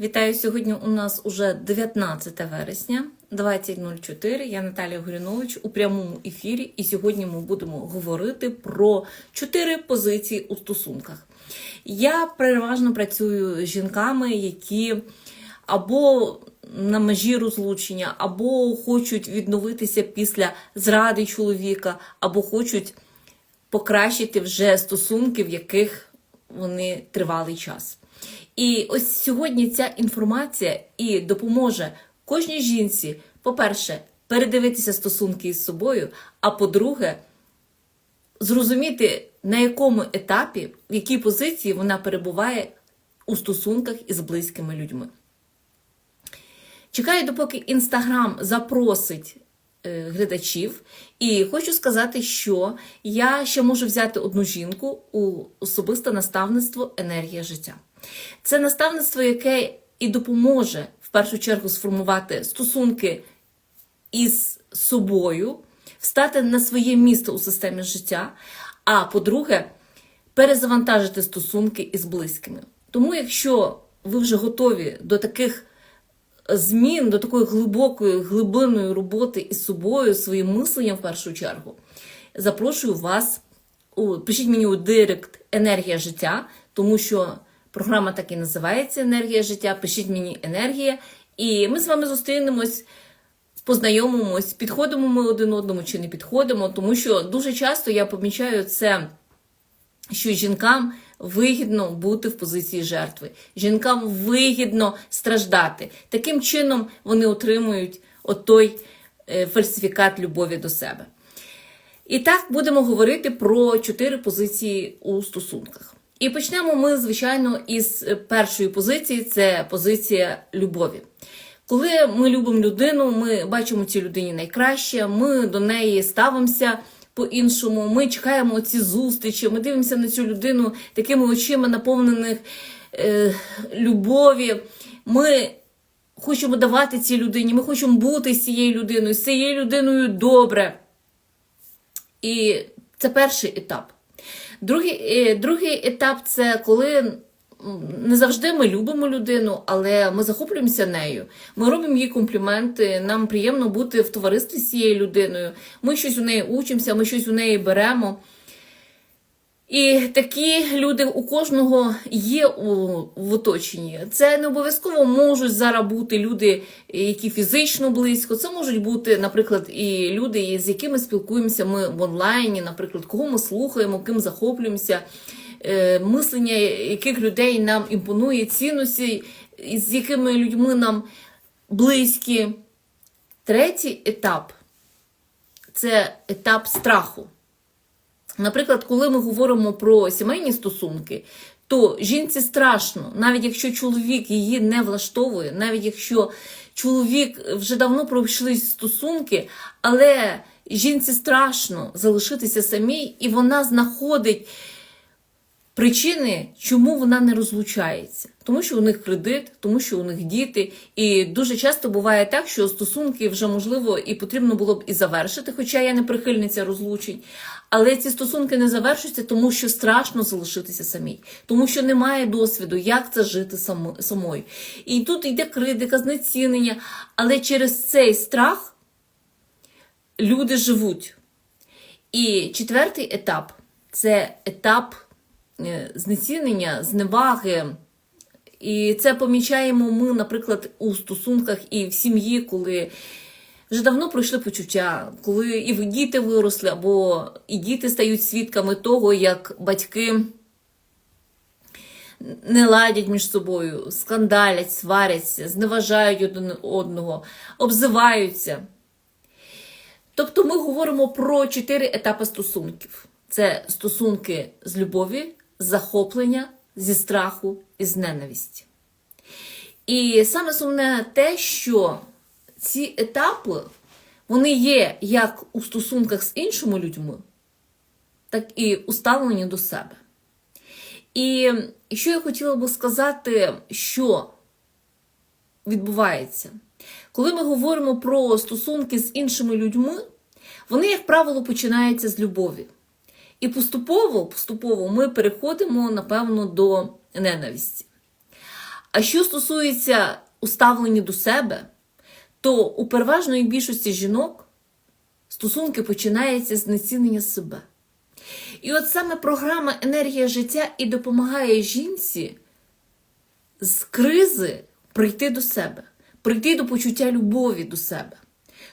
Вітаю сьогодні. У нас уже 19 вересня, 20.04. Я Наталія Горінович у прямому ефірі. І сьогодні ми будемо говорити про чотири позиції у стосунках. Я переважно працюю з жінками, які або на межі розлучення, або хочуть відновитися після зради чоловіка, або хочуть покращити вже стосунки, в яких вони тривалий час. І ось сьогодні ця інформація і допоможе кожній жінці, по-перше, передивитися стосунки із собою, а по-друге, зрозуміти, на якому етапі, в якій позиції вона перебуває у стосунках із близькими людьми. Чекаю, допоки Інстаграм запросить е, глядачів, і хочу сказати, що я ще можу взяти одну жінку у особисте наставництво енергія життя. Це наставництво, яке і допоможе в першу чергу сформувати стосунки із собою, встати на своє місце у системі життя. А по-друге, перезавантажити стосунки із близькими. Тому, якщо ви вже готові до таких змін, до такої глибокої, глибинної роботи із собою, своїм мисленням в першу чергу, запрошую вас, у, пишіть мені у директ енергія життя, тому що програма так і називається Енергія життя. Пишіть мені енергія, і ми з вами зустрінемось познайомимось, підходимо ми один одному чи не підходимо, тому що дуже часто я помічаю це, що жінкам вигідно бути в позиції жертви, жінкам вигідно страждати. Таким чином вони отримують отой е, фальсифікат любові до себе. І так будемо говорити про чотири позиції у стосунках. І почнемо ми, звичайно, із першої позиції це позиція любові. Коли ми любимо людину, ми бачимо цій людині найкраще, ми до неї ставимося по-іншому, ми чекаємо ці зустрічі, ми дивимося на цю людину такими очима, наповнених е, любові. Ми хочемо давати цій людині, ми хочемо бути з цією людиною, з цією людиною добре. І це перший етап. Другий, е, другий етап це коли не завжди ми любимо людину, але ми захоплюємося нею. Ми робимо їй компліменти. Нам приємно бути в товаристві з цією людиною. Ми щось у неї учимося, ми щось у неї беремо. І такі люди у кожного є у, в оточенні. Це не обов'язково можуть зараз бути люди, які фізично близько. Це можуть бути, наприклад, і люди, з якими спілкуємося ми в онлайні, наприклад, кого ми слухаємо, ким захоплюємося. Е, мислення яких людей нам імпонує, цінності, з якими людьми нам близькі. Третій етап це етап страху. Наприклад, коли ми говоримо про сімейні стосунки, то жінці страшно, навіть якщо чоловік її не влаштовує, навіть якщо чоловік вже давно пройшли стосунки, але жінці страшно залишитися самій, і вона знаходить причини, чому вона не розлучається. Тому що у них кредит, тому що у них діти. І дуже часто буває так, що стосунки вже можливо і потрібно було б і завершити, хоча я не прихильниця розлучень. Але ці стосунки не завершуються, тому що страшно залишитися самій, тому що немає досвіду, як це жити самою. І тут йде критика, знецінення, але через цей страх люди живуть. І четвертий етап це етап Е, знецінення, зневаги. І це помічаємо ми, наприклад, у стосунках і в сім'ї, коли вже давно пройшли почуття, коли і діти виросли, або і діти стають свідками того, як батьки не ладять між собою, скандалять, сваряться, зневажають один одного, обзиваються. Тобто ми говоримо про чотири етапи стосунків: це стосунки з любові, з захоплення, зі страху і з ненависті. І саме сумне те, що ці етапи вони є як у стосунках з іншими людьми, так і уставлені до себе. І що я хотіла би сказати, що відбувається, коли ми говоримо про стосунки з іншими людьми, вони, як правило, починаються з любові. І поступово поступово ми переходимо, напевно, до ненависті. А що стосується уставлення до себе, то у переважної більшості жінок стосунки починаються з знецінення себе. І от саме програма енергія життя і допомагає жінці з кризи прийти до себе, прийти до почуття любові до себе.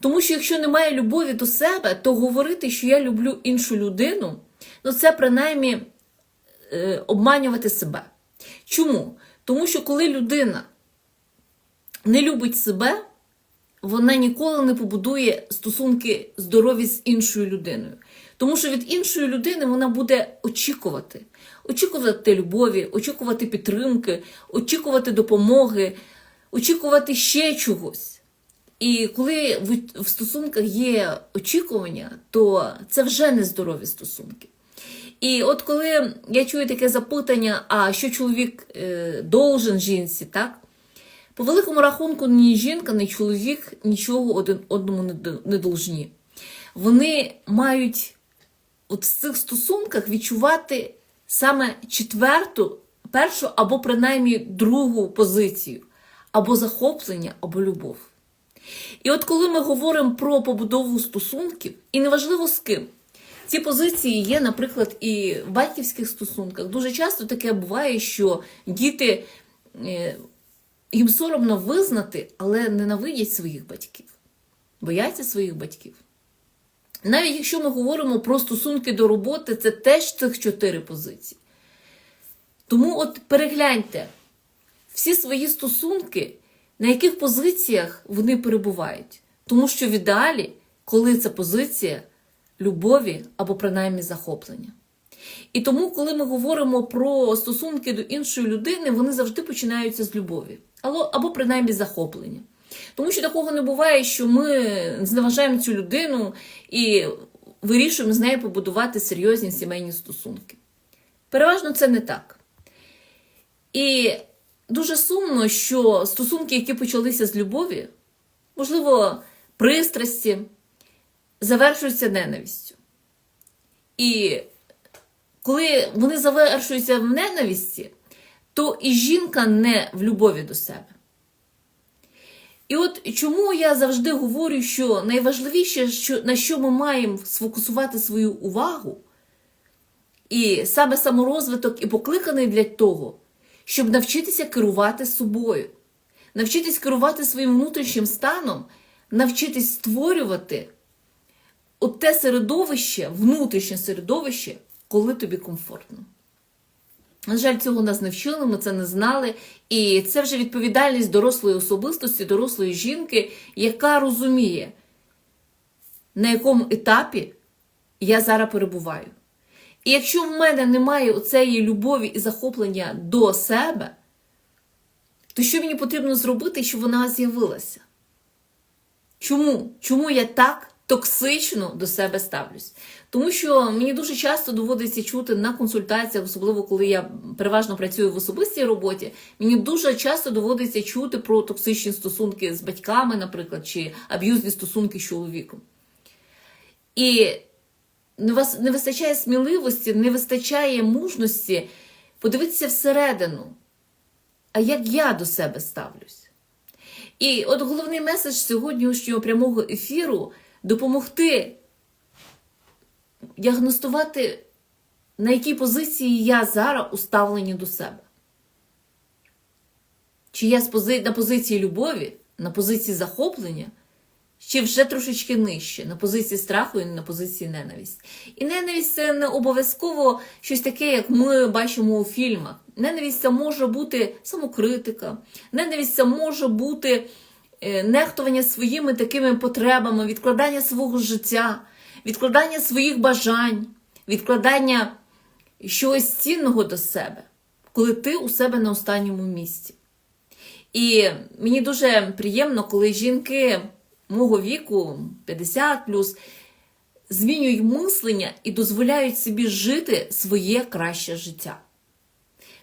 Тому що якщо немає любові до себе, то говорити, що я люблю іншу людину, ну це принаймні е, обманювати себе. Чому? Тому що коли людина не любить себе, вона ніколи не побудує стосунки здорові з іншою людиною. Тому що від іншої людини вона буде очікувати, очікувати любові, очікувати підтримки, очікувати допомоги, очікувати ще чогось. І коли в- стосунках є очікування, то це вже нездорові стосунки. І от коли я чую таке запитання, а що чоловік е, должен жінці, так? По великому рахунку, ні жінка, ні чоловік нічого один одному не должні. Вони мають от в цих стосунках відчувати саме четверту, першу або принаймні другу позицію, або захоплення, або любов. І от коли ми говоримо про побудову стосунків, і неважливо з ким, ці позиції є, наприклад, і в батьківських стосунках. Дуже часто таке буває, що діти е, їм соромно визнати, але ненавидять своїх батьків, бояться своїх батьків. Навіть якщо ми говоримо про стосунки до роботи, це теж цих чотири позиції. Тому от перегляньте всі свої стосунки, на яких позиціях вони перебувають. Тому що в ідеалі, коли це позиція любові або принаймні захоплення. І тому, коли ми говоримо про стосунки до іншої людини, вони завжди починаються з любові або, принаймні захоплення. Тому що такого не буває, що ми зневажаємо цю людину і вирішуємо з нею побудувати серйозні сімейні стосунки. Переважно це не так. І дуже сумно, що стосунки, які почалися з любові, можливо, пристрасті, завершуються ненавистю. І коли вони завершуються в ненависті, то і жінка не в любові до себе. І от чому я завжди говорю, що найважливіше, що, на що ми маємо сфокусувати свою увагу, і саме саморозвиток і покликаний для того, щоб навчитися керувати собою, навчитись керувати своїм внутрішнім станом, навчитись створювати от те середовище, внутрішнє середовище, коли тобі комфортно. На жаль, цього нас не вчили, ми це не знали. І це вже відповідальність дорослої особистості, дорослої жінки, яка розуміє, на якому етапі я зараз перебуваю. І якщо в мене немає оцеї любові і захоплення до себе, то що мені потрібно зробити, щоб вона з'явилася? Чому? Чому я так токсично до себе ставлюсь? Тому що мені дуже часто доводиться чути на консультаціях, особливо коли я переважно працюю в особистій роботі, мені дуже часто доводиться чути про токсичні стосунки з батьками, наприклад, чи аб'юзні стосунки з чоловіком. І вас- не вистачає сміливості, не вистачає мужності подивитися всередину, а як я до себе ставлюсь. І от головний меседж сьогоднішнього прямого ефіру допомогти діагностувати, на якій позиції я зараз уставлені до себе. Чи я на позиції любові, на позиції захоплення, чи вже трошечки нижче, на позиції страху і на позиції ненависті. І ненависть це не обов'язково щось таке, як ми бачимо у фільмах. Ненависть це може бути самокритика, ненависть це може бути нехтування своїми такими потребами, відкладання свого життя, відкладання своїх бажань, відкладання чогось цінного до себе, коли ти у себе на останньому місці. І мені дуже приємно, коли жінки мого віку, 50 плюс, змінюють мислення і дозволяють собі жити своє краще життя.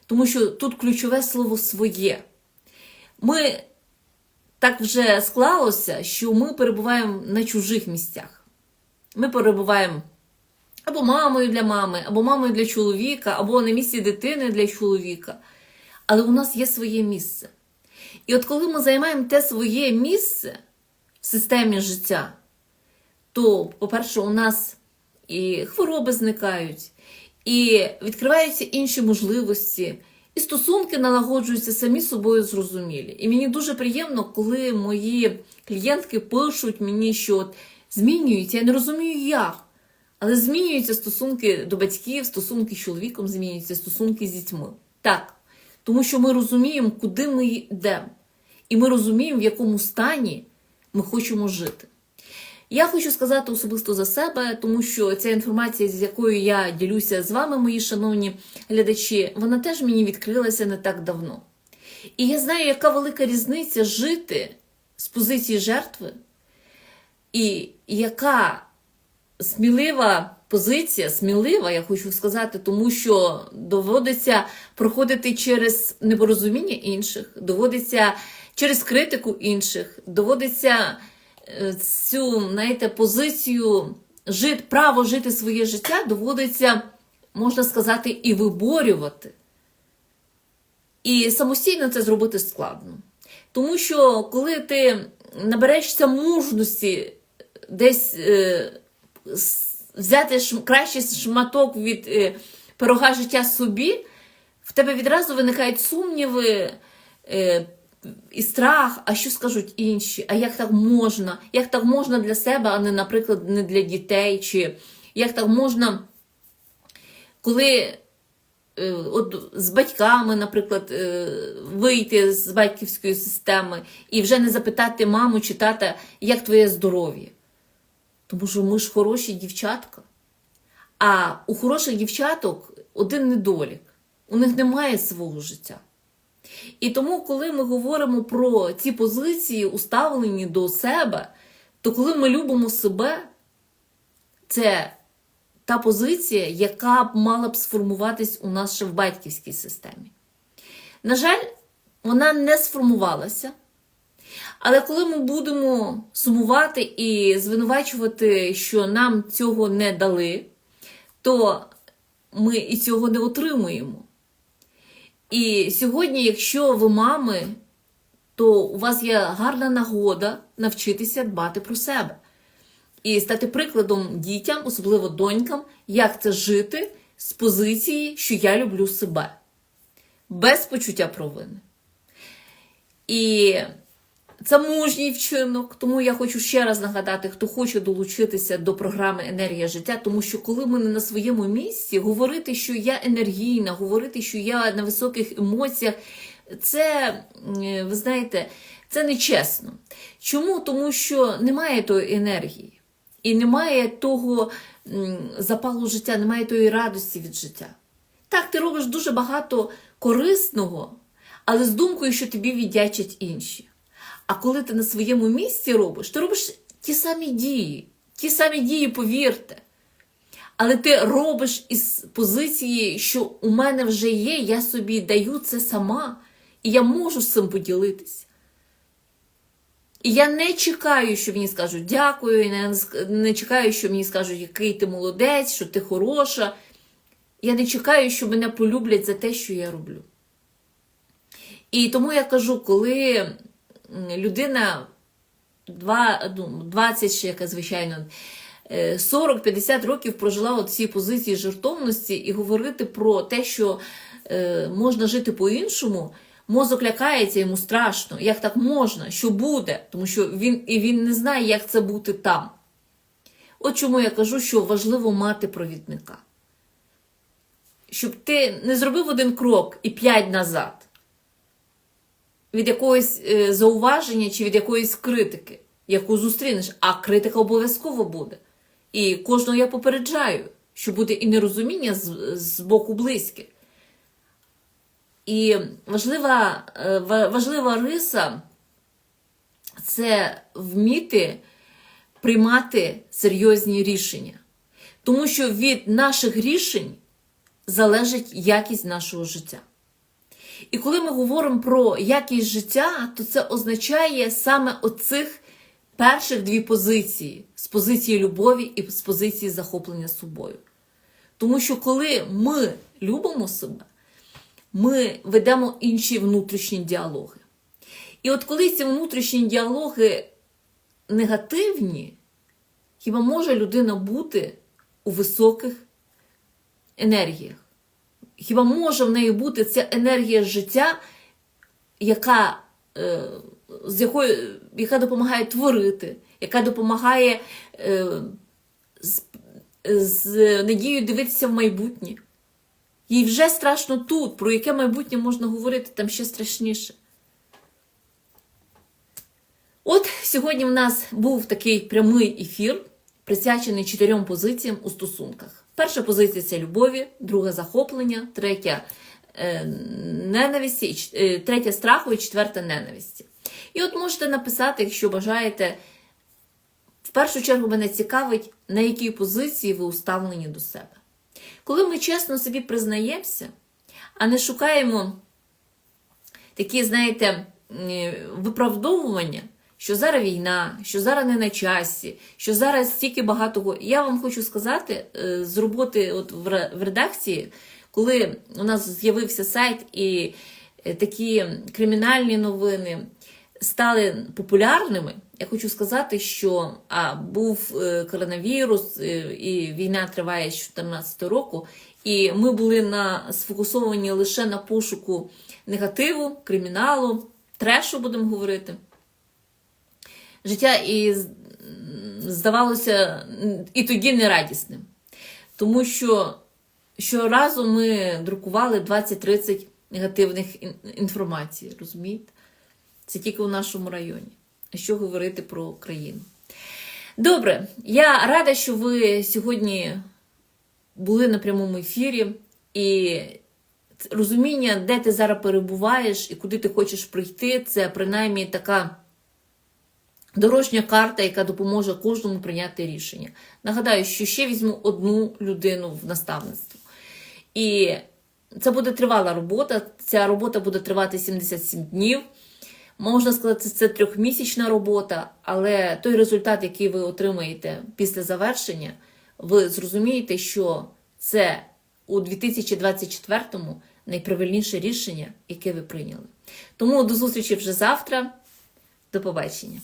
Тому що тут ключове слово своє. Ми так вже склалося, що ми перебуваємо на чужих місцях. Ми перебуваємо або мамою для мами, або мамою для чоловіка, або на місці дитини для чоловіка. але у нас є своє місце. І от коли ми займаємо те своє місце в системі життя, то, по-перше, у нас і хвороби зникають, і відкриваються інші можливості, і стосунки налагоджуються самі собою зрозумілі. І мені дуже приємно, коли мої клієнтки пишуть мені, що от змінюються, я не розумію, як. Але змінюються стосунки до батьків, стосунки з чоловіком змінюються, стосунки з дітьми. Так. Тому що ми розуміємо, куди ми йдемо. І ми розуміємо, в якому стані ми хочемо жити. Я хочу сказати особисто за себе, тому що ця інформація, з якою я ділюся з вами, мої шановні глядачі, вона теж мені відкрилася не так давно. І я знаю, яка велика різниця жити з позиції жертви, і яка смілива позиція, смілива, я хочу сказати, тому що доводиться проходити через непорозуміння інших, доводиться через критику інших, доводиться цю знаєте, позицію жит, право жити своє життя доводиться, можна сказати, і виборювати. І самостійно це зробити складно. Тому що коли ти наберешся мужності десь е, взяти шм, кращий шматок від е, пирога життя собі, в тебе відразу виникають сумніви е, і страх, а що скажуть інші, а як так можна? Як так можна для себе, а не, наприклад, не для дітей, чи як так можна, коли. Е, от з батьками, наприклад, е, вийти з батьківської системи і вже не запитати маму чи тата, як твоє здоров'я. Тому що ми ж хороші дівчатка. А у хороших дівчаток один недолік. У них немає свого життя. І тому, коли ми говоримо про ці позиції, уставлені до себе, то коли ми любимо себе, це та позиція, яка б мала б сформуватись у нас ще в батьківській системі. На жаль, вона не сформувалася. Але коли ми будемо сумувати і звинувачувати, що нам цього не дали, то ми і цього не отримуємо. І сьогодні, якщо ви мами, то у вас є гарна нагода навчитися дбати про себе і стати прикладом дітям, особливо донькам, як це жити з позиції, що я люблю себе, без почуття провини. І це мужній вчинок, тому я хочу ще раз нагадати, хто хоче долучитися до програми Енергія життя, тому що коли ми не на своєму місці, говорити, що я енергійна, говорити, що я на високих емоціях, це, ви знаєте, це нечесно. Чому? Тому що немає тої енергії і немає того запалу життя, немає тої радості від життя. Так, ти робиш дуже багато корисного, але з думкою, що тобі віддячать інші. А коли ти на своєму місці робиш, ти робиш ті самі дії, ті самі дії, повірте. Але ти робиш із позиції, що у мене вже є, я собі даю це сама, і я можу з цим поділитися. І я не чекаю, що мені скажуть дякую, і не, не чекаю, що мені скажуть, який ти молодець, що ти хороша. Я не чекаю, що мене полюблять за те, що я роблю. І тому я кажу, коли людина 20 ну, ще, яка, звичайно, 40-50 років прожила у цій позиції жертовності і говорити про те, що е, можна жити по-іншому, мозок лякається, йому страшно. Як так можна? Що буде? Тому що він і він не знає, як це бути там. От чому я кажу, що важливо мати провідника. Щоб ти не зробив один крок і п'ять назад від якогось е, зауваження чи від якоїсь критики, яку зустрінеш, а критика обов'язково буде. І кожного я попереджаю, що буде і нерозуміння з, з боку близьких. І важлива, е, важлива риса це вміти приймати серйозні рішення. Тому що від наших рішень залежить якість нашого життя. І коли ми говоримо про якість життя, то це означає саме оцих перших дві позиції: з позиції любові і з позиції захоплення собою. Тому що коли ми любимо себе, ми ведемо інші внутрішні діалоги. І от коли ці внутрішні діалоги негативні, хіба може людина бути у високих енергіях? Хіба може в неї бути ця енергія життя, яка, е, з якою, яка допомагає творити, яка допомагає е, з, з надією дивитися в майбутнє? Їй вже страшно тут, про яке майбутнє можна говорити, там ще страшніше. От сьогодні в нас був такий прямий ефір, присвячений чотирьом позиціям у стосунках. Перша позиція це любові, друга захоплення, третя е, ненависті, е, третя страху і четверта ненависті. І от можете написати, якщо бажаєте, в першу чергу мене цікавить, на якій позиції ви уставлені до себе. Коли ми чесно собі признаємося, а не шукаємо такі, знаєте, е, виправдовування, що зараз війна, що зараз не на часі, що зараз стільки багато. Я вам хочу сказати е, з роботи от в редакції, коли у нас з'явився сайт і е, такі кримінальні новини стали популярними, я хочу сказати, що а, був е, коронавірус, і війна триває з 2014 року, і ми були на, сфокусовані лише на пошуку негативу, криміналу, трешу, будемо говорити. Життя і здавалося і тоді нерадісним. Тому що щоразу ми друкували 20-30 негативних інформацій, розумієте? Це тільки у нашому районі. А що говорити про країну? Добре, я рада, що ви сьогодні були на прямому ефірі, і розуміння, де ти зараз перебуваєш і куди ти хочеш прийти, це принаймні така дорожня карта, яка допоможе кожному прийняти рішення. Нагадаю, що ще візьму одну людину в наставництво. І це буде тривала робота. Ця робота буде тривати 77 днів. Можна сказати, це трьохмісячна робота, але той результат, який ви отримаєте після завершення, ви зрозумієте, що це у 2024-му найправильніше рішення, яке ви прийняли. Тому до зустрічі вже завтра. До побачення.